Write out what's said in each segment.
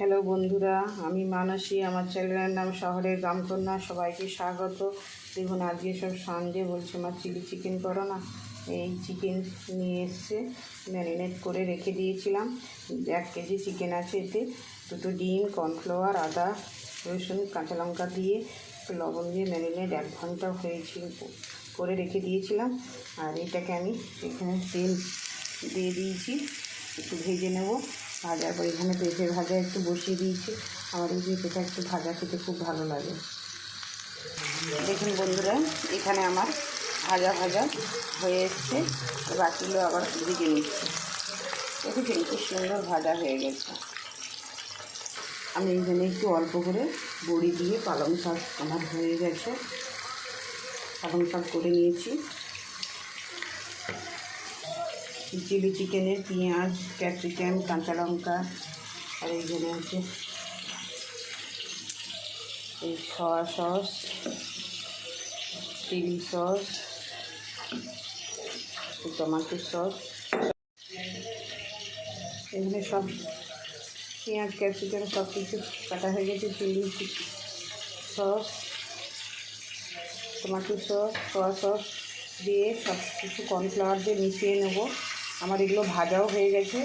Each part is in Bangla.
হ্যালো বন্ধুরা, আমি মানসী, আমার চ্যানেলের নাম শহরের গ্রামকন্যা সবাইকে স্বাগত। দেখুন, আজকে সব সন্ডে বলছে আমার চিলি চিকেন করো না এই চিকেন নিয়ে এসছে, ম্যারিনেট করে রেখে দিয়েছিলাম। এক কেজি চিকেন আছে এতে, দুটো ডিম, কর্নফ্লাওয়ার, আদা, রসুন, কাঁচা লঙ্কা দিয়ে লবণ দিয়ে ম্যারিনেট এক ঘণ্টা হয়েছিল, করে রেখে দিয়েছিলাম। আর এটাকে আমি এখানে তেল দিয়ে দিয়েছি, একটু ভেজে নেব। ভাজার পর এখানে পেঁপে ভাজা একটু বসিয়ে দিয়েছি। আমার এই পেঁপেটা একটু ভাজা খেতে খুব ভালো লাগে। দেখুন বন্ধুরা, এখানে আমার ভাজা ভাজা হয়ে এসছে। বাকিগুলো আবার ভেজে নিচ্ছি। দেখেছেন খুব সুন্দর ভাজা হয়ে গেছে। আমি এখানে একটু অল্প করে বড়ি দিয়ে পালং শাক আমার হয়ে গেছে। পালং শাক করে নিয়েছি। চিলি চিকেনের পেঁয়াজ, ক্যাপসিকাম, কাঁচা লঙ্কা, আর এইখানে হচ্ছে এই soya sauce chilli sauce tomato sauce এখানে সব পেঁয়াজ, ক্যাপসিকাম সব কিছু কাটা হয়ে গেছে। Chilli sauce tomato sauce soya sauce দিয়ে সব কিছু কর্নফ্লাওয়ার দিয়ে মিশিয়ে নেব। আমার এগুলো ভাজাও হয়ে গেছে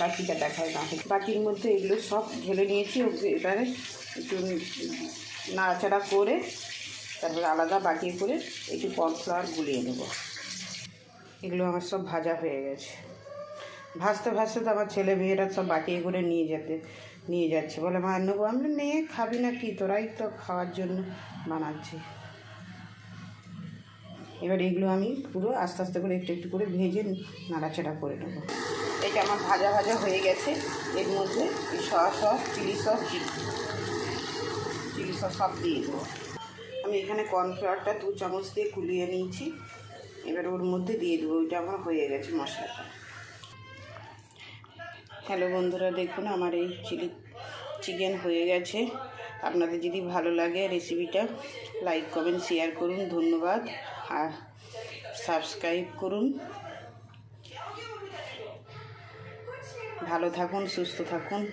বাকিটা দেখায় না। বাকির মধ্যে এগুলো সব ঢেলে নিয়েছি এবারে একটু নাড়াচাড়া করে তারপরে আলাদা বাকি করে একটু কর্নফ্লাওয়ার গুলিয়ে নেব। এগুলো আমার সব ভাজা হয়ে গেছে। ভাজতে ভাজতে তো আমার ছেলে মেয়েরা সব বাটিয়ে করে নিয়ে যেতে নিয়ে যাচ্ছে। বলে মা নেব আমি বললাম, নে খাবি না কি তোরাই তো খাওয়ার জন্য বানাচ্ছি। এবার এগুলো আমি পুরো আস্তে আস্তে করে একটু একটু করে ভেজে নাড়াচাড়া করে নেব। এটা আমার ভাজা ভাজা হয়ে গেছে। এর মধ্যে soya sauce, chilli sauce chilli sauce সব দিয়ে দেবো। আমি এখানে কর্নফ্লাওয়ারটা দু চামচ দিয়ে কুলিয়ে নিয়েছি। এবার ওর মধ্যে দিয়ে দেবো, ওইটা আমার হয়ে গেছে মশলাটা। হ্যালো বন্ধুরা, দেখুন আমার এই চিলি চিকেন হয়ে গেছে। আপনাদের যদি ভালো লাগে রেসিপিটা, লাইক, কমেন্ট, শেয়ার করুন। ধন্যবাদ। আর সাবস্ক্রাইব করুন। ভালো থাকুন, সুস্থ থাকুন।